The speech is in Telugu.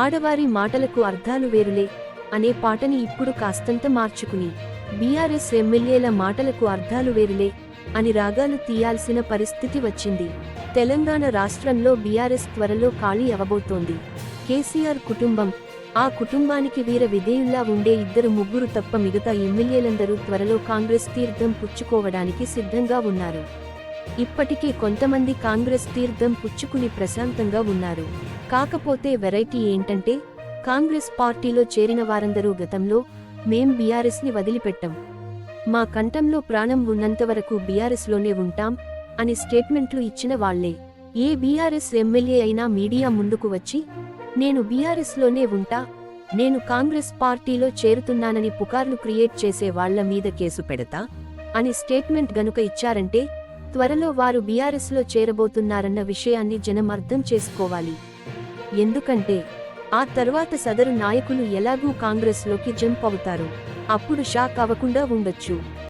ఆడవారి మాటలకు అర్థాలు వేరులే అనే పాటని ఇప్పుడు కాస్తంత మార్చుకుని బీఆర్ఎస్ ఎమ్మెల్యేల మాటలకు అర్థాలు వేరులే అని రాగాలు తీయాల్సిన పరిస్థితి వచ్చింది. తెలంగాణ రాష్ట్రంలో బీఆర్ఎస్ త్వరలో ఖాళీ అవబోతోంది. కేసీఆర్ కుటుంబం ఆ కుటుంబానికి వీర విధేయుల్లా ఉండే ఇద్దరు ముగ్గురు తప్ప మిగతా ఎమ్మెల్యేలందరూ త్వరలో కాంగ్రెస్ తీర్థం పుచ్చుకోవడానికి సిద్ధంగా ఉన్నారు. ఇప్పటికే కొంతమంది కాంగ్రెస్ తీర్థం పుచ్చుకుని ప్రశాంతంగా ఉన్నారు. కాకపోతే వెరైటీ ఏంటంటే కాంగ్రెస్ పార్టీలో చేరిన వారందరూ గతంలో మేం బీఆర్ఎస్ని వదిలిపెట్టాం. మా కంఠంలో ప్రాణం ఉన్నంతవరకు బీఆర్ఎస్లోనే ఉంటాం అని స్టేట్మెంట్లు ఇచ్చిన వాళ్ళే ఏ బీఆర్ఎస్ ఎమ్మెల్యే అయినా మీడియా ముందుకు వచ్చి నేను బీఆర్ఎస్లోనే ఉంటా నేను కాంగ్రెస్ పార్టీలో చేరుతున్నానని పుకార్లు క్రియేట్ చేసే వాళ్ళ మీద కేసు పెడతా అని స్టేట్మెంట్ గనుక ఇచ్చారంటే త్వరలో వారు బీఆర్ఎస్లో చేరబోతున్నారన్న విషయాన్ని జనం అర్థం చేసుకోవాలి. ఎందుకంటే ఆ తర్వాత సదరు నాయకులు ఎలాగూ కాంగ్రెస్లోకి జంప్ అవుతారు. అప్పుడు షాక్ అవ్వకుండా ఉండొచ్చు.